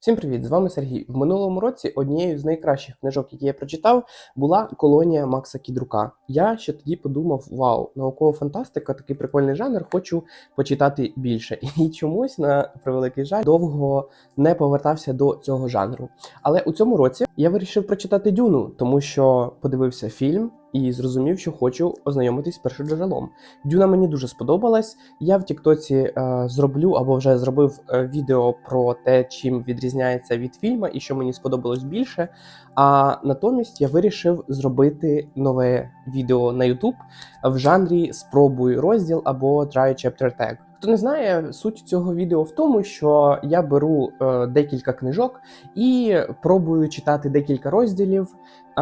Всім привіт! З вами Сергій. В минулому році однією з найкращих книжок, які я прочитав, була колонія Макса Кідрука. Я ще тоді подумав: вау, наукова фантастика, такий прикольний жанр, хочу почитати більше. І чомусь, на превеликий жаль, довго не повертався до цього жанру. Але у цьому році я вирішив прочитати Дюну, тому що подивився фільм. І зрозумів, що хочу ознайомитись з першоджерелом. Дюна мені дуже сподобалась. Я в Тіктоці е, зроблю або вже зробив е, відео про те, чим відрізняється від фільму і що мені сподобалось більше. А натомість я вирішив зробити нове відео на YouTube в жанрі Спробуй розділ або Try Chapter Tag. Хто не знає, суть цього відео в тому, що я беру е, декілька книжок і пробую читати декілька розділів.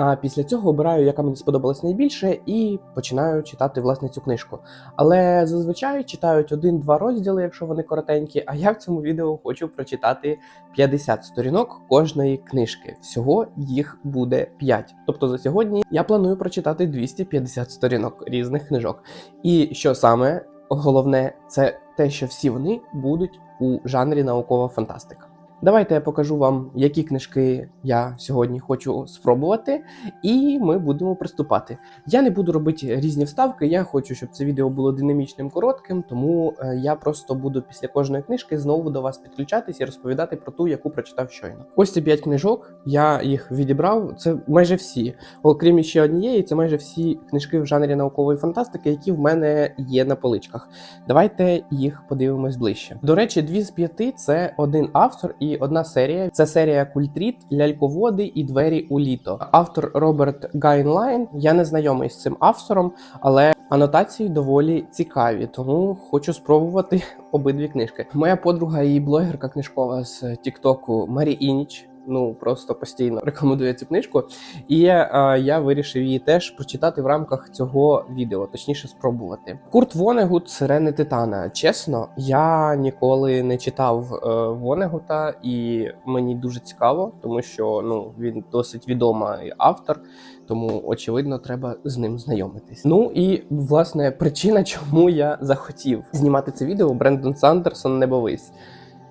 А після цього обираю, яка мені сподобалась найбільше, і починаю читати власне цю книжку. Але зазвичай читають один-два розділи, якщо вони коротенькі. А я в цьому відео хочу прочитати 50 сторінок кожної книжки. Всього їх буде 5. Тобто за сьогодні я планую прочитати 250 сторінок різних книжок. І що саме головне, це те, що всі вони будуть у жанрі наукова фантастика. Давайте я покажу вам, які книжки я сьогодні хочу спробувати, і ми будемо приступати. Я не буду робити різні вставки. Я хочу, щоб це відео було динамічним, коротким, тому е, я просто буду після кожної книжки знову до вас підключатись і розповідати про ту, яку прочитав щойно. Ось ці п'ять книжок. Я їх відібрав. Це майже всі, окрім ще однієї, це майже всі книжки в жанрі наукової фантастики, які в мене є на поличках. Давайте їх подивимось ближче. До речі, дві з п'яти це один автор і одна серія. Це серія Культріт, Ляльководи і Двері у літо. Автор Роберт Гайнлайн. Я не знайомий з цим автором, але анотації доволі цікаві, тому хочу спробувати обидві книжки. Моя подруга і блогерка книжкова з Тіктоку Марі Ініч. Ну просто постійно рекомендує цю книжку, і е, я вирішив її теж прочитати в рамках цього відео, точніше спробувати. Курт Вонегут Сирени Титана. Чесно, я ніколи не читав е, Вонегута, і мені дуже цікаво, тому що ну він досить відомий автор, тому очевидно треба з ним знайомитись. Ну і власне причина, чому я захотів знімати це відео Брендон Сандерсон Небовись.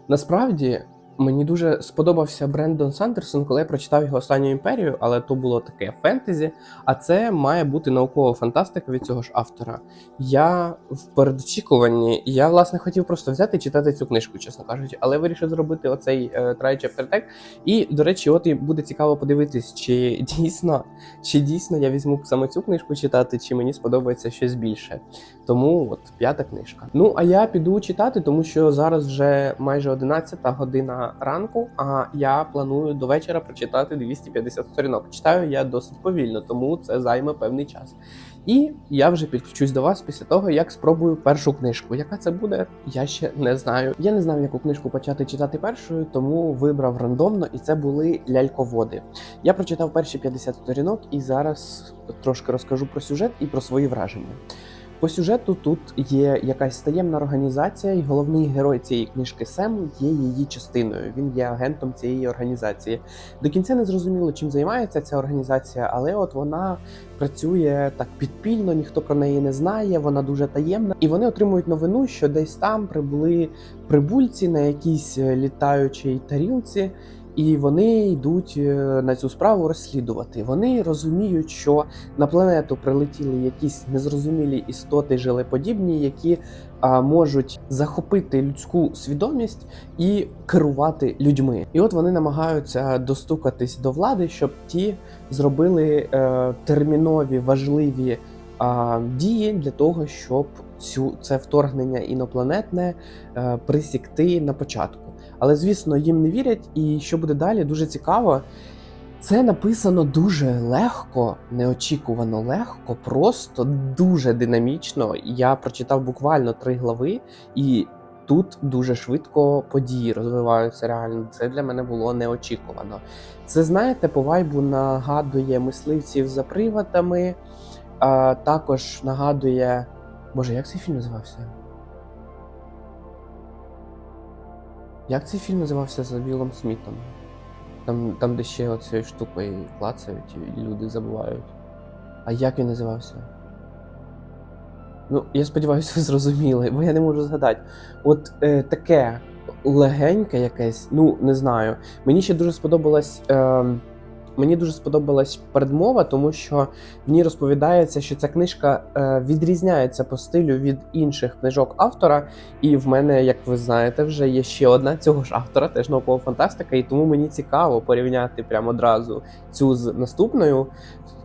Насправді. Мені дуже сподобався Брендон Сандерсон, коли я прочитав його останню імперію, але то було таке фентезі. А це має бути наукова фантастика від цього ж автора. Я в передочікуванні, я власне хотів просто взяти і читати цю книжку, чесно кажучи, але вирішив зробити оцей е, Try Chapter Tag. І, до речі, от і буде цікаво подивитись, чи дійсно, чи дійсно я візьму саме цю книжку читати, чи мені сподобається щось більше. Тому от п'ята книжка. Ну а я піду читати, тому що зараз вже майже 11 година ранку, а я планую до вечора прочитати 250 сторінок. Читаю я досить повільно, тому це займе певний час. І я вже підключусь до вас після того, як спробую першу книжку. Яка це буде, я ще не знаю. Я не знав, яку книжку почати читати першою, тому вибрав рандомно, і це були ляльководи. Я прочитав перші 50 сторінок і зараз трошки розкажу про сюжет і про свої враження. По сюжету тут є якась таємна організація, і головний герой цієї книжки Сем є її частиною. Він є агентом цієї організації. До кінця не зрозуміло, чим займається ця організація, але от вона працює так підпільно, ніхто про неї не знає. Вона дуже таємна, і вони отримують новину, що десь там прибули прибульці на якійсь е, літаючій тарілці. І вони йдуть е, на цю справу розслідувати. Вони розуміють, що на планету прилетіли якісь незрозумілі істоти жилеподібні, які а, можуть захопити людську свідомість і керувати людьми. І от вони намагаються достукатись до влади, щоб ті зробили е, термінові важливі а, дії для того, щоб цю це вторгнення інопланетне е, присікти на початку. Але звісно, їм не вірять, і що буде далі, дуже цікаво. Це написано дуже легко, неочікувано легко, просто дуже динамічно. Я прочитав буквально три глави, і тут дуже швидко події розвиваються реально. Це для мене було неочікувано. Це знаєте, по вайбу нагадує мисливців за приватами, а також нагадує. Боже, як цей фільм називався? Як цей фільм називався за Білом Смітом? Там, там де ще оцією штукою клацають і люди забувають. А як він називався? Ну, я сподіваюся, ви зрозуміли, бо я не можу згадати. От е, таке легеньке якесь. Ну, не знаю. Мені ще дуже сподобалась. Е, Мені дуже сподобалась передмова, тому що в ній розповідається, що ця книжка е, відрізняється по стилю від інших книжок автора. І в мене, як ви знаєте, вже є ще одна цього ж автора, теж наукова фантастика, і тому мені цікаво порівняти прямо одразу цю з наступною.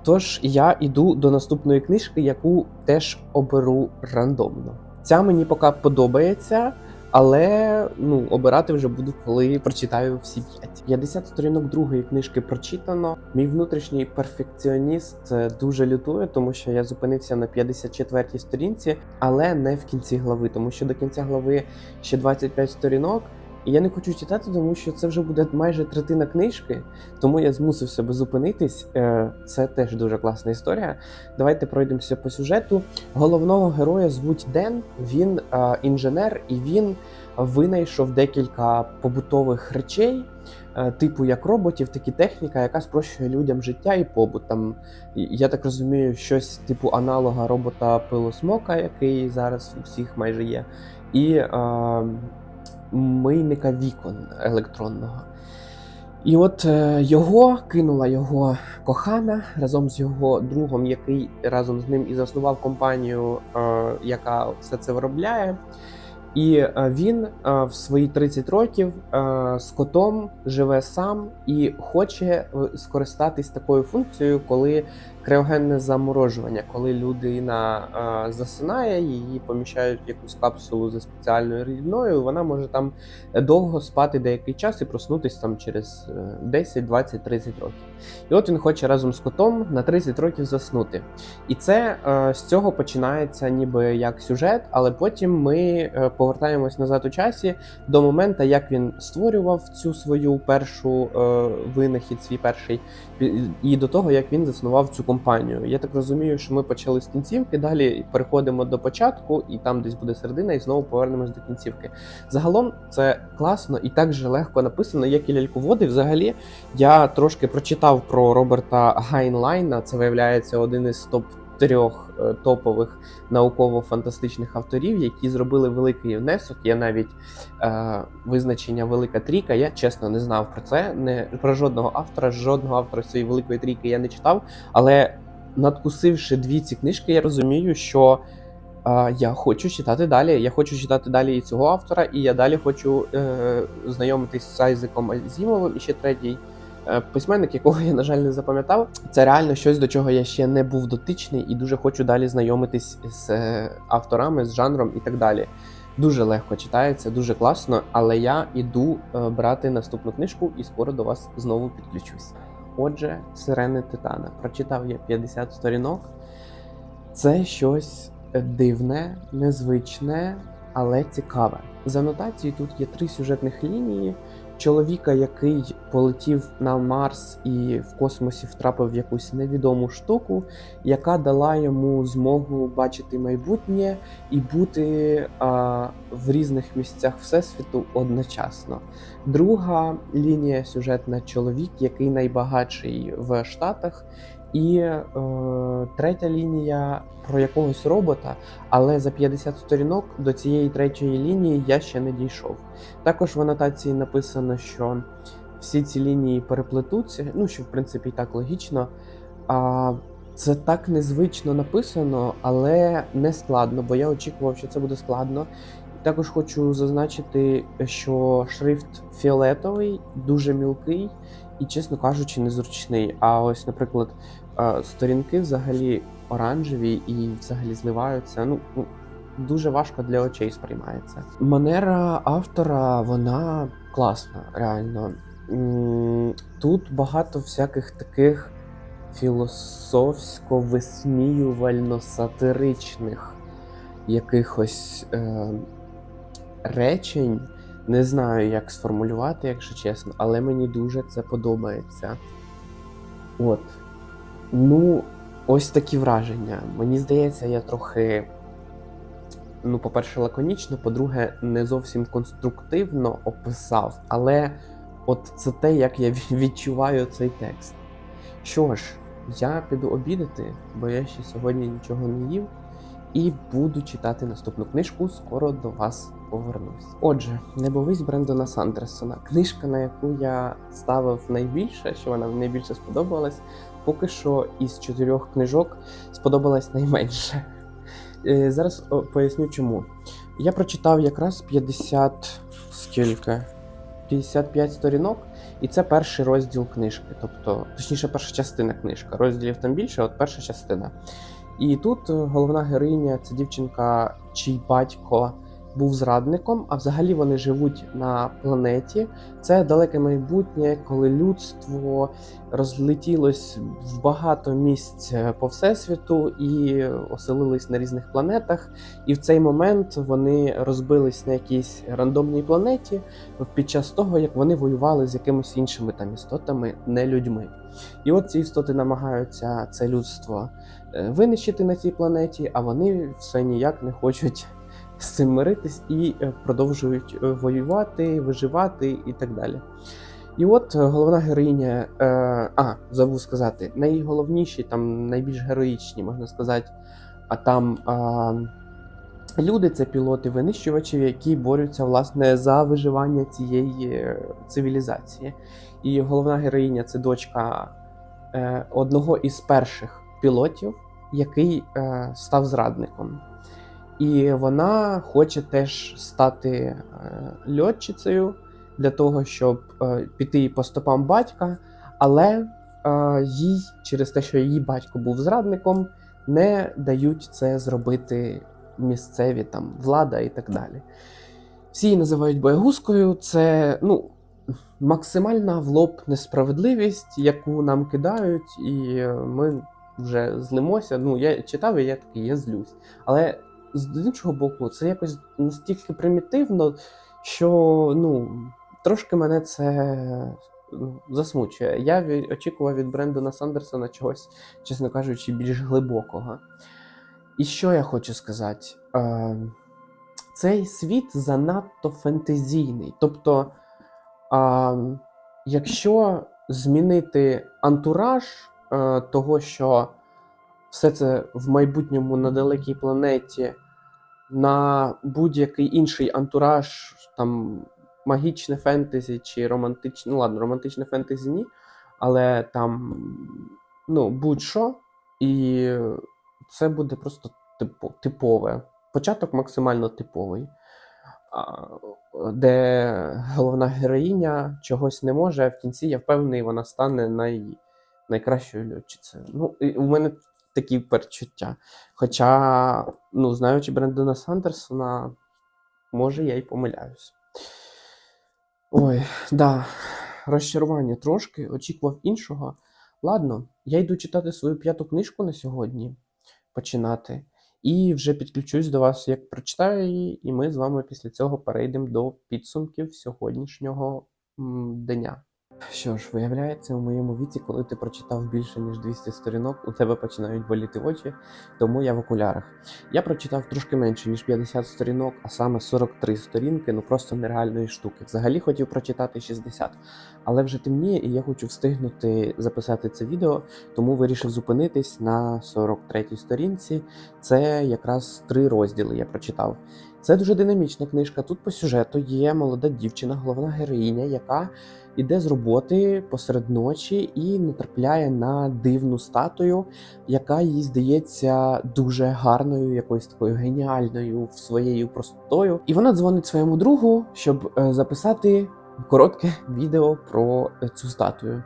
Тож я йду до наступної книжки, яку теж оберу рандомно. Ця мені поки подобається. Але ну обирати вже буду, коли прочитаю всі п'ять. 50 сторінок другої книжки прочитано. Мій внутрішній перфекціоніст е, дуже лютує, тому що я зупинився на 54-й сторінці, але не в кінці глави, тому що до кінця глави ще 25 сторінок. І я не хочу читати, тому що це вже буде майже третина книжки, тому я змусив себе зупинитись. Е, Це теж дуже класна історія. Давайте пройдемося по сюжету. Головного героя звуть Ден. Він е, інженер, і він винайшов декілька побутових речей, е, типу як роботів, так і техніка, яка спрощує людям життя і побут. Там я так розумію, щось типу аналога робота пилосмока, який зараз у всіх майже є, і мийника вікон електронного. І от е, його кинула його кохана разом з його другом, який разом з ним і заснував компанію, е, яка все це виробляє. І е, він в свої 30 років з котом живе сам і хоче скористатись такою функцією, коли криогенне заморожування, коли людина е, засинає, її поміщають в якусь капсулу за спеціальною рідною. Вона може там довго спати деякий час і проснутись там через е, 10, 20, 30 років. І от він хоче разом з котом на 30 років заснути. І це е, з цього починається ніби як сюжет, але потім ми е, повертаємось назад у часі до моменту, як він створював цю свою першу е, винахід, свій перший, і до того, як він заснував цю компанію. Я так розумію, що ми почали з кінцівки, далі переходимо до початку, і там десь буде середина, і знову повернемось до кінцівки. Загалом це класно і так же легко написано, як і ляльководи. Взагалі, я трошки прочитав про Роберта Гайнлайна. Це виявляється один із топ трьох е, топових науково-фантастичних авторів, які зробили великий внесок. Я навіть е, визначення Велика Трійка. Я чесно не знав про це. Не про жодного автора, жодного автора цієї великої трійки я не читав. Але надкусивши дві ці книжки, я розумію, що. е, Я хочу читати далі. Я хочу читати далі і цього автора, і я далі хочу е, знайомитись з Айзеком Азімовим. І ще третій письменник, якого я, на жаль, не запам'ятав. Це реально щось, до чого я ще не був дотичний, і дуже хочу далі знайомитись з е, авторами, з жанром і так далі. Дуже легко читається, дуже класно, але я іду е, брати наступну книжку і скоро до вас знову підключусь. Отже, Сирени Титана. Прочитав я 50 сторінок. Це щось дивне, незвичне, але цікаве. За анотацією тут є три сюжетних лінії. Чоловіка, який полетів на Марс і в космосі втрапив в якусь невідому штуку, яка дала йому змогу бачити майбутнє і бути а, в різних місцях всесвіту одночасно. Друга лінія сюжетна чоловік, який найбагатший в Штатах. І е, третя лінія про якогось робота, але за 50 сторінок до цієї третьої лінії я ще не дійшов. Також в анотації написано, що всі ці лінії переплетуться, ну що в принципі і так логічно. А це так незвично написано, але не складно, бо я очікував, що це буде складно. Також хочу зазначити, що шрифт фіолетовий, дуже мілкий і, чесно кажучи, незручний. А ось, наприклад, сторінки взагалі оранжеві і взагалі зливаються. Ну, ну дуже важко для очей сприймається. Манера автора вона класна, реально. Тут багато всяких таких філософсько-висміювально-сатиричних якихось е, речень. Не знаю, як сформулювати, якщо чесно, але мені дуже це подобається. От. Ну, ось такі враження. Мені здається, я трохи, ну, по-перше, лаконічно, по-друге, не зовсім конструктивно описав, але от це те, як я відчуваю цей текст. Що ж, я піду обідати, бо я ще сьогодні нічого не їв, і буду читати наступну книжку. Скоро до вас повернусь. Отже, небовись Брендона Сандерсона. Книжка, на яку я ставив найбільше, що вона найбільше сподобалась, поки що із чотирьох книжок сподобалась найменше. Е, Зараз поясню чому. Я прочитав якраз 50 скільки? 55 сторінок, і це перший розділ книжки, тобто, точніше, перша частина книжки. Розділів там більше, от перша частина. І тут е, головна героїня це дівчинка, чий батько був зрадником, а взагалі вони живуть на планеті. Це далеке майбутнє, коли людство розлетілось в багато місць по всесвіту і оселились на різних планетах. І в цей момент вони розбились на якійсь рандомній планеті під час того, як вони воювали з якимись іншими там істотами, не людьми. І от ці істоти намагаються це людство е, винищити на цій планеті, а вони все ніяк не хочуть з цим миритись і е, продовжують е, воювати, виживати і так далі. І от е, головна героїня, е, а, забув сказати, найголовніші, там найбільш героїчні, можна сказати, а там е, люди це пілоти винищувачів, які борються власне за виживання цієї цивілізації. І головна героїня це дочка е, одного із перших пілотів, який е, став зрадником. І вона хоче теж стати е, льотчицею для того, щоб е, піти по стопам батька, але е, їй через те, що її батько був зрадником, не дають це зробити місцеві там влада і так далі. Всі її називають боягузкою. Це ну, максимальна в лоб несправедливість, яку нам кидають, і ми вже злимося. Ну, я читав, і я такий, я злюсь. Але з іншого боку, це якось настільки примітивно, що ну, трошки мене це ну, засмучує. Я очікував від Брендона Сандерсона чогось, чесно кажучи, більш глибокого. І що я хочу сказати? Е, цей світ занадто фентезійний. Тобто, е, якщо змінити антураж е, того, що все це в майбутньому на далекій планеті, на будь-який інший антураж, там магічне фентезі чи романтичне, ну ладно, романтичне фентезі ні, але там ну, будь-що, і це буде просто типу, типове. Початок максимально типовий, де головна героїня чогось не може, а в кінці я впевнений, вона стане най, найкращою льотчицею. Ну, і у мене такі перечуття. Хоча, ну, знаючи Брендона Сандерсона, може я й помиляюсь. Ой, да, розчарування трошки, очікував іншого. Ладно, я йду читати свою п'яту книжку на сьогодні, починати. І вже підключусь до вас, як прочитаю її, і ми з вами після цього перейдемо до підсумків сьогоднішнього дня. Що ж, виявляється, у моєму віці, коли ти прочитав більше ніж 200 сторінок, у тебе починають боліти очі, тому я в окулярах. Я прочитав трошки менше, ніж 50 сторінок, а саме 43 сторінки, ну просто нереальної штуки. Взагалі хотів прочитати 60, але вже темніє, і я хочу встигнути записати це відео, тому вирішив зупинитись на 43 сторінці. Це якраз три розділи я прочитав. Це дуже динамічна книжка. Тут по сюжету є молода дівчина, головна героїня, яка іде з роботи посеред ночі і натрапляє на дивну статую, яка їй здається дуже гарною, якоюсь такою геніальною своєю простотою. І вона дзвонить своєму другу, щоб е, записати коротке відео про е, цю статую.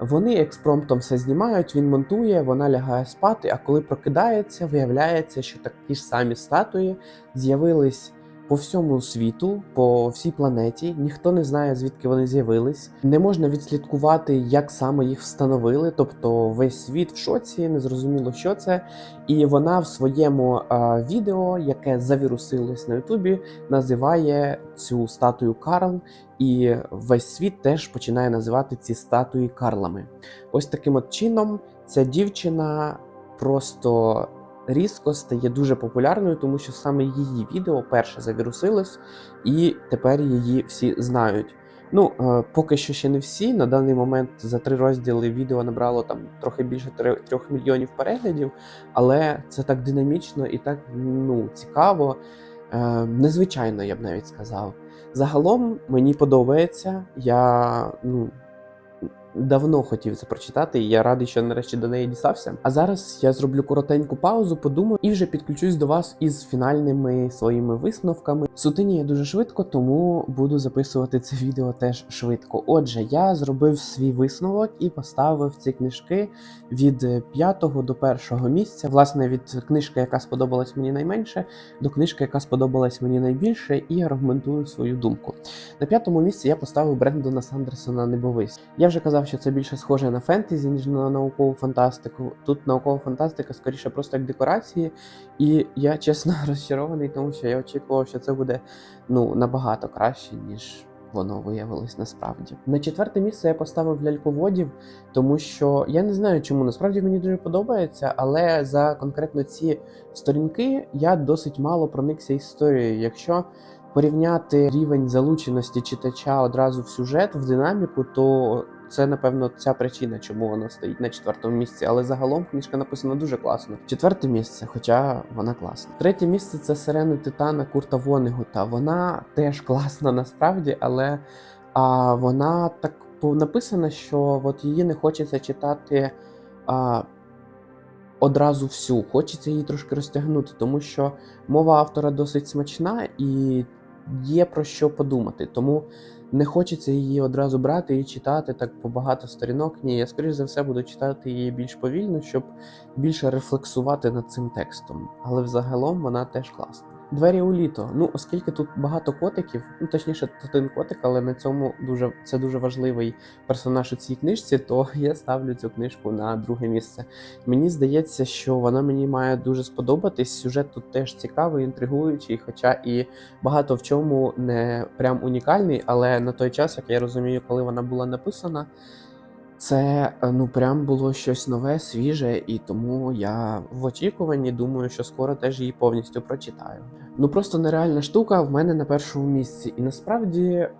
Вони експромтом все знімають, він монтує, вона лягає спати. А коли прокидається, виявляється, що такі ж самі статуї з'явились по всьому світу, по всій планеті. Ніхто не знає, звідки вони з'явились. Не можна відслідкувати, як саме їх встановили. Тобто весь світ в шоці, не зрозуміло, що це. І вона в своєму а, відео, яке завірусилось на Ютубі, називає цю статую Карл. І весь світ теж починає називати ці статуї Карлами. Ось таким от чином ця дівчина просто різко стає дуже популярною, тому що саме її відео перше завірусилось, і тепер її всі знають. Ну, е, поки що ще не всі. На даний момент за три розділи відео набрало там трохи більше трьох мільйонів переглядів, але це так динамічно і так ну, цікаво. Е, незвичайно, я б навіть сказав. Загалом мені подобається. Я ну, давно хотів це прочитати, і я радий, що нарешті до неї дістався. А зараз я зроблю коротеньку паузу, подумаю і вже підключусь до вас із фінальними своїми висновками. Сутині я дуже швидко, тому буду записувати це відео теж швидко. Отже, я зробив свій висновок і поставив ці книжки від 5 до 1 місця. Власне, від книжки, яка сподобалась мені найменше, до книжки, яка сподобалась мені найбільше, і аргументую свою думку. На п'ятому місці я поставив Брендона Сандерсона Небовись. Я вже казав, що це більше схоже на фентезі, ніж на наукову фантастику. Тут наукова фантастика скоріше просто як декорації, і я чесно розчарований, тому що я очікував, що це буде ну набагато краще, ніж. Воно виявилось насправді. На четверте місце я поставив ляльководів, тому що я не знаю чому. Насправді мені дуже подобається, але за конкретно ці сторінки я досить мало проникся історією. Якщо порівняти рівень залученості читача одразу в сюжет, в динаміку, то це напевно ця причина, чому вона стоїть на четвертому місці. Але загалом книжка написана дуже класно. Четверте місце, хоча вона класна. Третє місце це сирени Титана Курта Вонегута. Вона теж класна насправді, але а, вона так написана, що от її не хочеться читати. А, Одразу всю, хочеться її трошки розтягнути, тому що мова автора досить смачна і є про що подумати. Тому не хочеться її одразу брати і читати так по багато сторінок. Ні, я скоріш за все буду читати її більш повільно, щоб більше рефлексувати над цим текстом. Але взагалом вона теж класна. Двері у літо. Ну, оскільки тут багато котиків, ну точніше, один котик, але на цьому дуже це дуже важливий персонаж у цій книжці, то я ставлю цю книжку на друге місце. Мені здається, що вона мені має дуже сподобатись. Сюжет тут теж цікавий, інтригуючий, хоча і багато в чому не прям унікальний, але на той час, як я розумію, коли вона була написана, це е, ну прям було щось нове, свіже, і тому я в очікуванні думаю, що скоро теж її повністю прочитаю. Ну просто нереальна штука в мене на першому місці. І насправді е,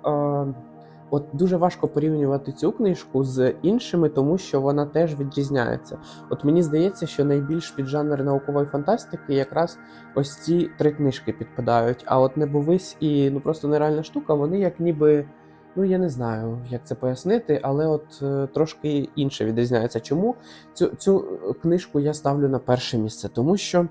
от дуже важко порівнювати цю книжку з іншими, тому що вона теж відрізняється. От мені здається, що найбільш під жанр наукової фантастики якраз ось ці три книжки підпадають. А от небовись і ну просто нереальна штука, вони як ніби. Ну, я не знаю, як це пояснити, але от е, трошки інше відрізняється. Чому цю, цю книжку я ставлю на перше місце? Тому що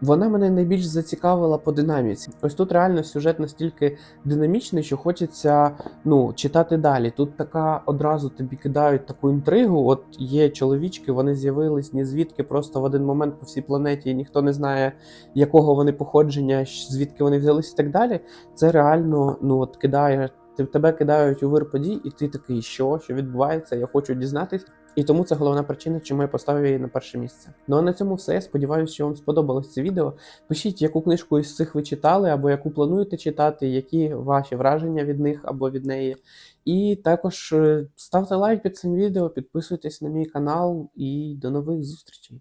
вона мене найбільш зацікавила по динаміці. Ось тут реально сюжет настільки динамічний, що хочеться ну, читати далі. Тут така одразу тобі кидають таку інтригу. От є чоловічки, вони з'явились ні звідки, просто в один момент по всій планеті, і ніхто не знає, якого вони походження, звідки вони взялись і так далі. Це реально ну, от кидає. Тебе кидають у вир подій, і ти такий, що, що відбувається, я хочу дізнатись. І тому це головна причина, чому я поставив її на перше місце. Ну а на цьому все. Сподіваюся, що вам сподобалось це відео. Пишіть, яку книжку із цих ви читали, або яку плануєте читати, які ваші враження від них або від неї. І також е, ставте лайк під цим відео, підписуйтесь на мій канал і до нових зустрічей.